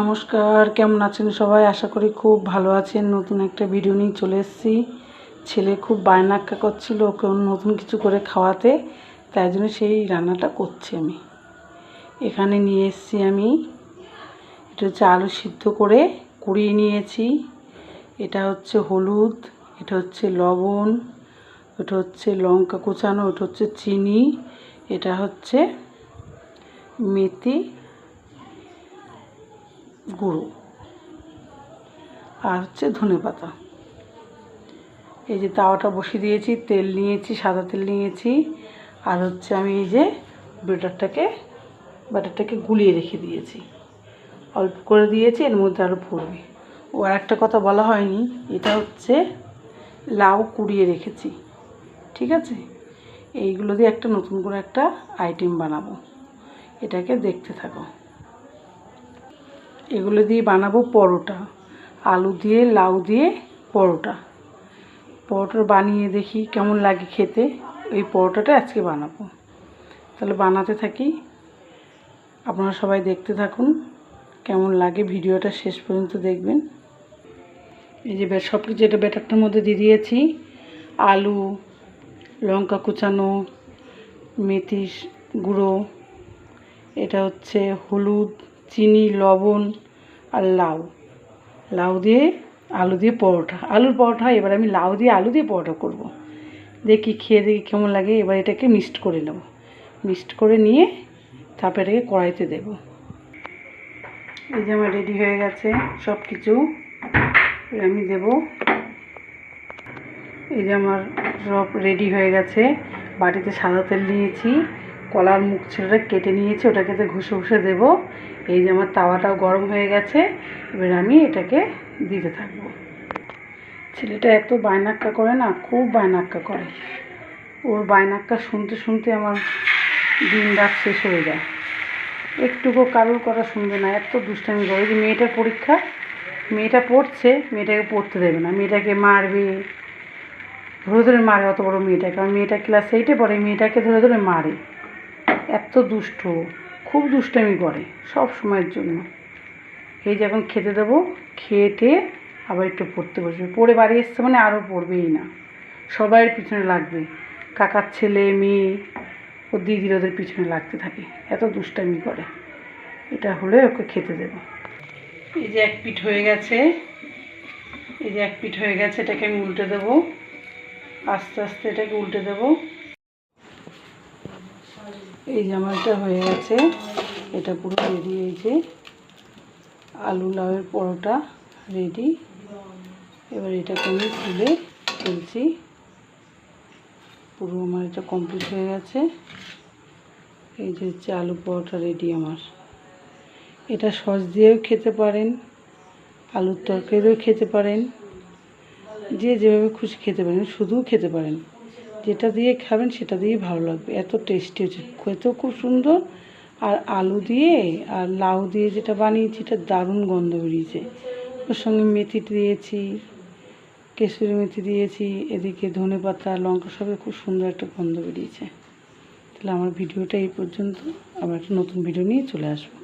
নমস্কার, কেমন আছেন সবাই? আশা করি খুব ভালো আছেন। নতুন একটা ভিডিও নিয়ে চলে এসেছি। ছেলে খুব বায়নাক্কা করছিল ওকে নতুন কিছু করে খাওয়াতে, তাই জন্য সেই রান্নাটা করছি আমি। এখানে নিয়ে এসেছি আমি, এটা হচ্ছে আলু সিদ্ধ করে কুড়িয়ে নিয়েছি। এটা হচ্ছে হলুদ, এটা হচ্ছে লবণ এটা হচ্ছে লঙ্কা কুচানো এটা হচ্ছে চিনি, এটা হচ্ছে মেথি গুঁড়ো। আর হচ্ছে ধনে পাতা। এই যে তাওয়াটা বসিয়ে দিয়েছি, তেল নিয়েছি, সাদা তেল নিয়েছি। আর হচ্ছে আমি এই যে বেটারটাকে ব্যাটারটাকে গুলিয়ে রেখে দিয়েছি। অল্প করে দিয়েছি, এর মধ্যে আরও পড়বে। ও আর একটা কথা বলা হয়নি, এটা হচ্ছে লাউ কুড়িয়ে রেখেছি। ঠিক আছে? এইগুলো দিয়ে একটা নতুন করে একটা আইটেম বানাবো। এটাকে দেখতে থাকো। এগুলো দিয়ে বানাবো পরোটা। আলু দিয়ে, লাউ দিয়ে পরোটা। পরোটা বানিয়ে দেখি কেমন লাগে খেতে। এই পরোটাটা আজকে বানাবো। তাহলে বানাতে থাকি। আপনারা সবাই দেখতে থাকুন। কেমন লাগে ভিডিওটা শেষ পর্যন্ত দেখবেন। এই যে সব কিছু এটা ব্যাটারটার মধ্যে দিয়ে দিয়েছি। আলু, লঙ্কা কুচানো মেথি গুঁড়ো। এটা হচ্ছে হলুদ, চিনি, লবণ। আর লাউ। লাউ দিয়ে আলু দিয়ে পরোটা। আলুর পরোটা, এবার আমি লাউ দিয়ে আলু দিয়ে পরোটা করব। দেখি, খেয়ে দেখি কেমন লাগে। এবার এটাকে মিক্সড করে নেব। মিক্সড করে নিয়ে তারপরে এটাকে কড়াইতে দেব। এই যে আমার রেডি হয়ে গেছে সব কিছু আমি দেব। এই যে আমার সব রেডি হয়ে গেছে। বাটিতে সাদা তেল নিয়েছি কলার মুখ ছেলেটা কেটে নিয়েছি, ওটাকে তো ঘষে ঘষে দেবো। এই যে আমার তাওয়াটাও গরম হয়ে গেছে, এবার আমি এটাকে দিতে থাকব। ছেলেটা এত বায়নাক্কা করে না, খুব বায়নাক্কা করে। ওর বায়নাক্কা শুনতে শুনতে আমার দিন রাত শেষ হয়ে যায়। একটুকু কারোর কথা শুনবে না, এত দুষ্টামি করে। যে মেয়েটার পরীক্ষা, মেয়েটা পড়ছে, মেয়েটাকে পড়তে দেবে না। মেয়েটাকে মারবে, ধরে ধরে মারে অত বড় মেয়েটাকে আমার মেয়েটা ক্লাস এইটে পড়ে, মেয়েটাকে ধরে ধরে মারে। এত দুষ্ট, খুব দুষ্টামি করে সব সময়ের জন্য। এই যে এখন খেতে দেবো খেতে আবার একটু পড়তে বসবে। পড়ে বাড়ি এসছে মানে আরও পড়বেই না। সবাইয়ের পিছনে লাগবে। কাকার ছেলে, মেয়ে ও দিদির ওদের পিছনে লাগতে থাকে। এত দুষ্টামি করে। এটা হলে ওকে খেতে দেবো। এই যে এক পিঠ হয়ে গেছে। এই যে এক পিঠ হয়ে গেছে, এটাকে আমি উল্টে দেবো। আস্তে আস্তে এটাকে উল্টে দেবো। এই যে আমার এটা হয়ে গেছে, এটা পুরো রেডি হয়েছে আলু লাউয়ের পরোটা রেডি এবার এটাকে আমি তুলে ফেলছি পুরো আমার এটা কমপ্লিট হয়ে গেছে। এই যে হচ্ছে আলু পরোটা রেডি আমার। এটা সস দিয়েও খেতে পারেন, আলুর তরকারিও খেতে পারেন, যে যেভাবে খুশি খেতে পারেন, শুধুও খেতে পারেন। যেটা দিয়ে খাবেন সেটা দিয়েই ভালো লাগবে। এত টেস্টি হচ্ছে খেতেও খুব সুন্দর। আর আলু দিয়ে আর লাউ দিয়ে যেটা বানিয়েছি, এটা দারুণ গন্ধ বেরিয়েছে। ওর সঙ্গে মেথি দিয়েছি, কেশরি মেথি দিয়েছি, এদিকে ধনে পাতা, লঙ্কা সবে খুব সুন্দর একটা গন্ধ বেরিয়েছে। তাহলে আমার ভিডিওটা এই পর্যন্ত। আবার একটা নতুন ভিডিও নিয়ে চলে আসব।